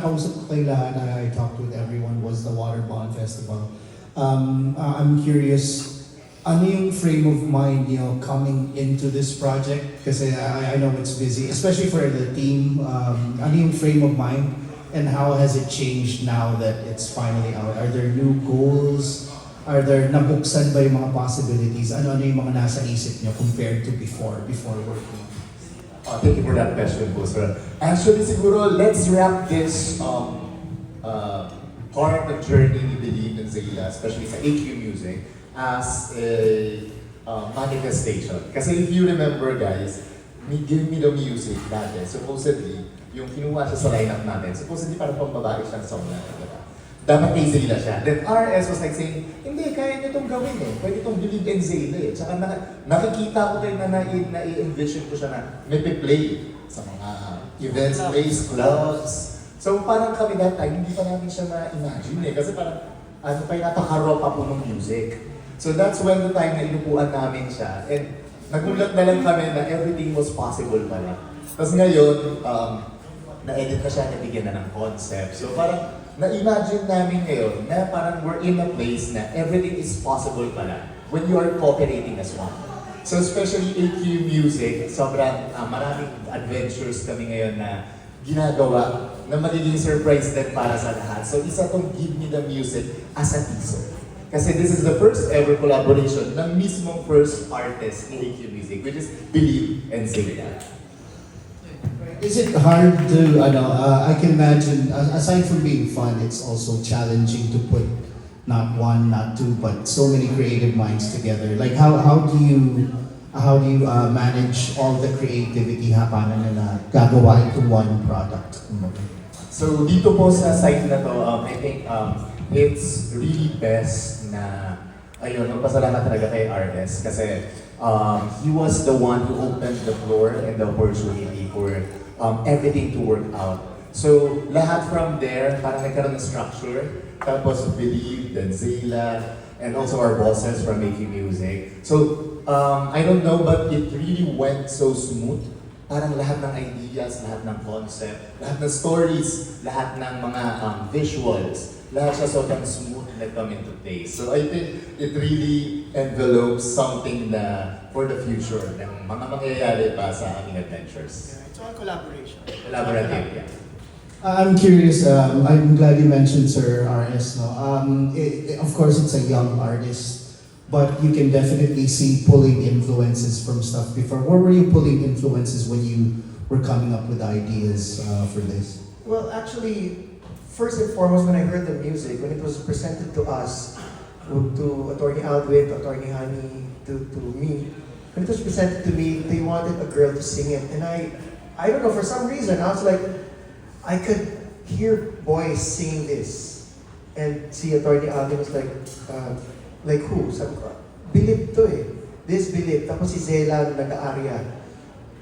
nakausap ko kay lahat, I talked with everyone, was the Water Bond Festival. Um, uh, I'm curious, ano yung frame of mind niyo coming into this project? Kasi I, I know it's busy, especially for the team. Um, ano yung frame of mind? And how has it changed now that it's finally out? Are there new goals? Are there, nabuksan ba yung mga possibilities? Ano-ano yung mga nasa isip niyo compared to before, before working? Uh, thank you for that question po, sir. Actually, siguro, let's wrap this um, uh, part of journey ni Believe and Zayla, especially sa AQ Music, as a uh, manifestation. Kasi if you remember, guys, me, Give Me The Music dati, supposedly, yung kinuha siya sa lineup natin, supposedly parang pambabae siyang song natin, di ba? Dapat kay Zayla siya. Then RS was like saying, hindi, kaya niyo itong gawin eh. Pwede itong Believe Zayla eh. Tsaka na, nakikita ko kayo na na- na-envision ko siya na may play sa mga events, plays, clubs. So parang kami that time, hindi pa namin siya na-imagine eh. Kasi parang, ano pa yung napaka-raw pa po ng music. So that's when the time na inupuan namin siya. And nagulat na lang kami na everything was possible pala. Tapos ngayon, um, na-edit na siya, nabigyan na ng concept. So parang, na-imagine namin ngayon na parang we're in a place na everything is possible pala when you are cooperating as one. So especially AQ Music, sobrang ah, maraming adventures kami ngayon na ginagawa na magiging surprise din para sa lahat. So isa tong Give Me The Music as a teaser. Kasi this is the first ever collaboration ng mismong first artist ni AQ Music, which is Believe and Zayla. Is it hard to, ano, uh, I can imagine, a- aside from being fun, it's also challenging to put not one, not two, but so many creative minds together. Like, how, how do you, how do you uh, manage all the creativity ha, paano nyo na gagawa into one product? So dito po sa site na to, um, I think um, it's really best na ayun, magpasalamat talaga kay RS kasi um, he was the one who opened the floor and the opportunity for um, everything to work out. So lahat from there, parang nagkaroon ng structure, tapos Believe, Zayla, and also our bosses from Making Music. So um, I don't know, but it really went so smooth parang lahat ng ideas, lahat ng concept, lahat ng stories, lahat ng mga um, visuals, lahat siya sobrang smooth na come into place. So I think it really envelopes something na for the future ng mga mangyayari pa sa aming adventures. It's all collaboration. Collaborative, yeah. I'm curious, um, I'm glad you mentioned Sir RS. No? Um, it, it- of course, it's a young artist, but you can definitely see pulling influences from stuff before. Where were you pulling influences when you were coming up with ideas uh, for this? Well, actually, first and foremost, when I heard the music, when it was presented to us, to, to Attorney Aldwin, to Attorney Hani, to, to me, when it was presented to me, they wanted a girl to sing it. And I, I don't know, for some reason, I was like, I could hear boys singing this. And see Attorney Aldwin was like, uh, like who? Sabi ko, to eh. This Bilib. Tapos si Zela nag-aarya.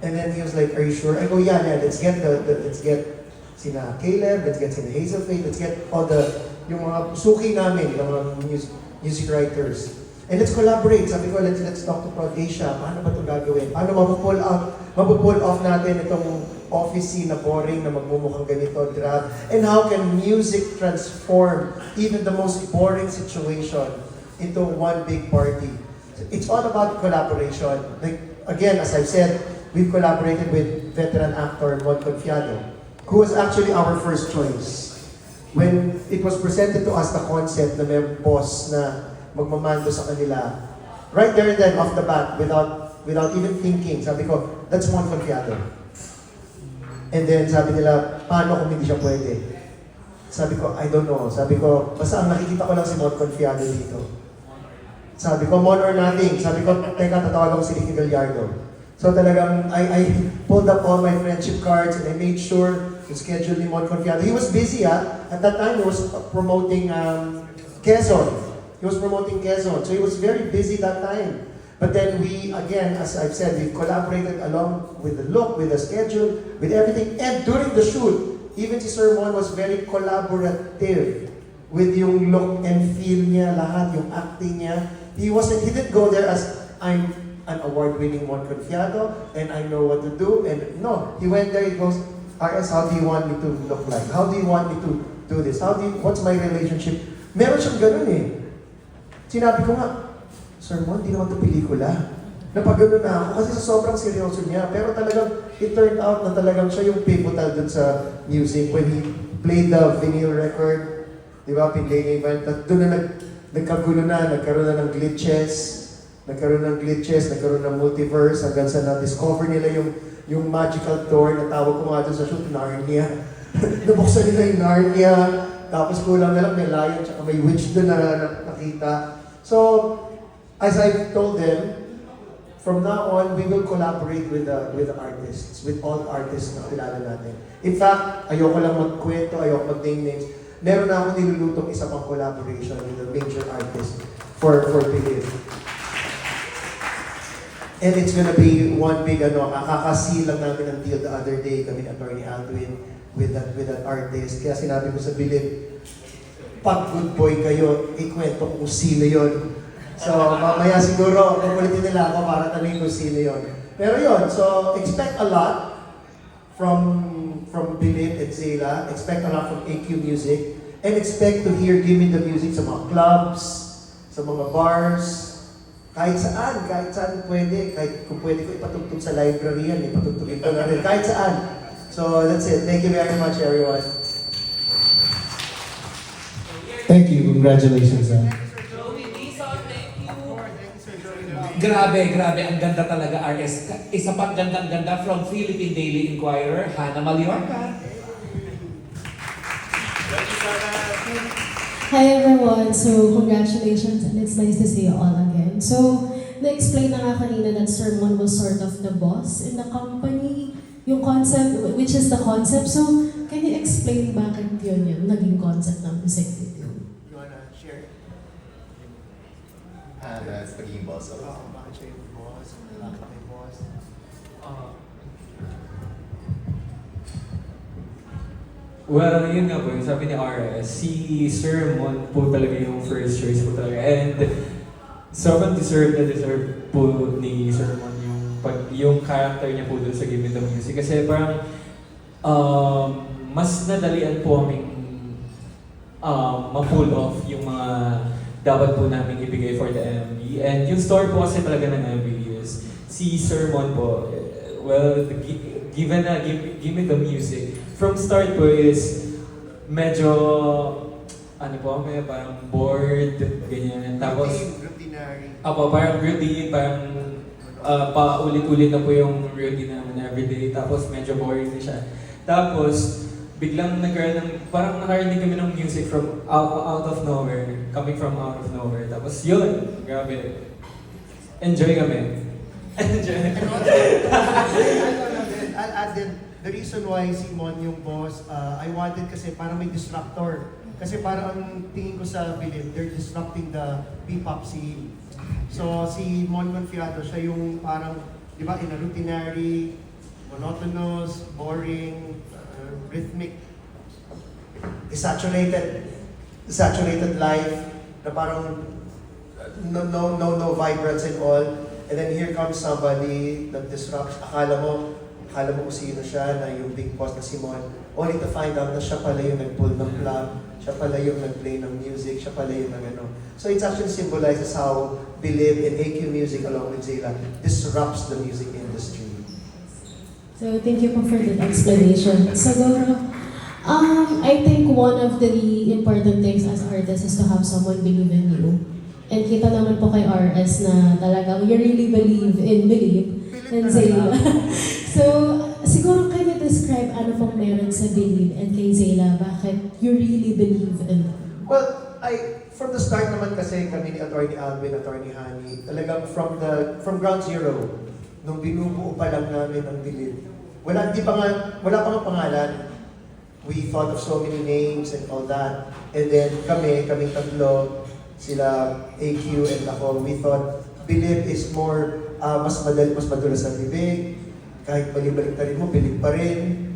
And then he was like, are you sure? I go, yeah, yeah, let's get the, the let's get sina Caleb, let's get sina Hazel Faith, let's get all the, yung mga suki namin, yung mga music, music writers. And let's collaborate. Sabi ko, let's, let's talk to Prod Asia. Paano ba ito gagawin? Paano mapupull out, mapupull off natin itong office na boring na magmumukhang ganito, drab? And how can music transform even the most boring situation into one big party? It's all about collaboration. Like, again, as I've said, we've collaborated with veteran actor Mon Confiado, who was actually our first choice. When it was presented to us the concept na may boss na magmamando sa kanila, right there and then, off the bat, without without even thinking, sabi ko, that's Mon Confiado. And then sabi nila, paano kung hindi siya pwede? Sabi ko, I don't know. Sabi ko, basta ang nakikita ko lang si Mon Confiado dito. Sabi ko, more or nothing. Sabi ko, teka, tatawagan ko si Ricky Gallardo. So talagang, I, I pulled up all my friendship cards and I made sure to schedule ni Mon Confiado. He was busy, ah. At that time, he was promoting um, Quezon. He was promoting Quezon. So he was very busy that time. But then we, again, as I've said, we collaborated along with the look, with the schedule, with everything. And during the shoot, even si Sir Mon was very collaborative with yung look and feel niya, lahat, yung acting niya. He wasn't, he didn't go there as, I'm an award-winning Mon Confiado, and I know what to do. And no, he went there, he goes, RS, how do you want me to look like? How do you want me to do this? How do you, what's my relationship? Meron siyang ganun eh. Sinabi ko nga, Sir Mon, di naman ito pelikula. Napagano na ako kasi sa sobrang seryoso niya. Pero talagang, it turned out na talagang siya yung pivotal dun sa music. When he played the vinyl record, di ba, pinlay niya yung doon na nag, nagkagulo na, nagkaroon na ng glitches, nagkaroon ng glitches, nagkaroon ng multiverse, hanggang sa na-discover nila yung yung magical door na tawag ko nga doon sa shoot, Narnia. Nabuksan nila yung Narnia, tapos kulang na may lion, tsaka may witch doon na, na nakita. So, as I told them, from now on, we will collaborate with the with the artists, with all artists na kilala natin. In fact, ayoko lang magkwento, ayoko mag-name names. Meron na ako nilulutong isa pang collaboration with a major artist for for Believe. And it's gonna be one big ano, kakakasi lang namin ng deal the other day, kami ni Attorney Aldwin with that with that artist. Kaya sinabi ko sa Believe, pag good boy kayo, ikwento kung sino yon. So, mamaya siguro, kukulitin nila ako para tanongin kung sino yon. Pero yon, so expect a lot from from Bilip and Zayla, expect a lot from AQ Music, and expect to hear Give the Music sa mga clubs, sa mga bars, kahit saan, kahit saan pwede, kahit kung pwede ko ipatugtog sa library yan, ipatugtugin ko na rin, kahit saan. So, that's it. Thank you very much, everyone. Thank you. Congratulations. ah. Grabe, grabe. Ang ganda talaga, RS. Isa pang gandang-ganda from Philippine Daily Inquirer, Hannah Maliorca. Hi everyone! So, congratulations and it's nice to see you all again. So, na-explain na nga kanina that Sermon was sort of the boss in the company, yung concept, which is the concept. So, can you explain bakit yun yun, naging concept ng music video? You wanna share? And that's pagiging boss of Oh, bakit siya yung boss? Bakit may boss? Well, yun nga po, yung sabi ni RS, si Sir Mon po talaga yung first choice po talaga. And sobrang deserve na deserve po ni Sir Mon yung, pag, yung character niya po dun sa Give Me The Music. Kasi parang um, mas nadalian po kaming um, ma-pull off yung mga dapat po namin ibigay for the MV. And yung story po kasi talaga ng MV is si Sir Mon po, well, the, gi- given na give, give me the music, from start po is medyo ano po, may parang bored, ganyan. Tapos, Routine, routinary. Apo, parang routine, parang uh, paulit-ulit na po yung routine namin everyday. Tapos medyo boring na siya. Tapos, biglang nagkaroon ng, parang nakarinig kami ng music from out, out of nowhere, coming from out of nowhere. Tapos yun, grabe. Enjoy kami. Enjoy. I'll add din, the reason why si Mon yung boss, uh, I wanted kasi parang may disruptor. Kasi parang ang tingin ko sa Bilib, they're disrupting the P-pop scene. So si Mon Confiado, siya yung parang, di ba, in a routinary, monotonous, boring, uh, rhythmic, saturated, saturated life, na parang no, no, no, no vibrance and all. And then here comes somebody that disrupts, akala mo, akala mo kung sino siya, na yung big boss na si Mon, only to find out na siya pala yung nag-pull ng plug, siya pala yung nag-play ng music, siya pala yung nag ano. So it actually symbolizes how Believe in AQ Music along with Zayla disrupts the music industry. So, thank you po for that explanation. Siguro, um, I think one of the important things as artists is to have someone believe in you. And kita naman po kay RS na talagang you really believe in Believe and Zayla. so, siguro can you describe ano pong meron sa Believe and kay Zayla? Bakit you really believe in Well, I from the start naman kasi kami ni Attorney Alvin, Attorney Hani, talagang from the from ground zero, nung binubuo pa lang namin ang Bilib. Wala, di pa nga, wala pa nga pangalan. We thought of so many names and all that. And then kami, kaming tatlo, sila AQ and ako, we thought Bilib is more, uh, mas madali, mas madulas sa bibig. Kahit balik-balik rin mo, bilib pa rin.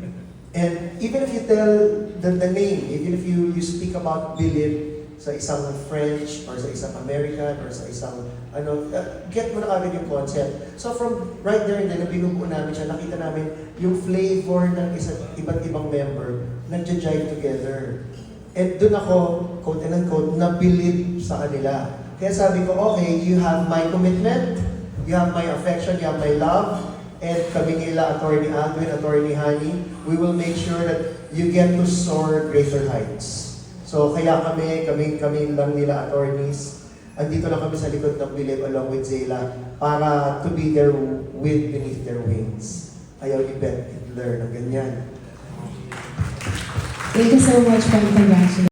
And even if you tell the, the name, even if you, you speak about Bilib, sa isang French or sa isang American or sa isang ano, uh, get mo na kagad yung concept. So from right there and then, nung binubuo namin siya, nakita namin yung flavor ng isa't iba't ibang member nagja-jive together. And doon ako, quote and unquote, nabilib sa kanila. Kaya sabi ko, okay, you have my commitment, you have my affection, you have my love, and kami nila, Attorney Alvin, Attorney Honey, we will make sure that you get to soar greater heights. So kaya kami, kami, kami lang nila attorneys, andito lang kami sa likod ng Bilib along with Zayla para to be their wind beneath their wings. Ayaw ni Beth Hitler ng ganyan. Thank you so much for congratulations.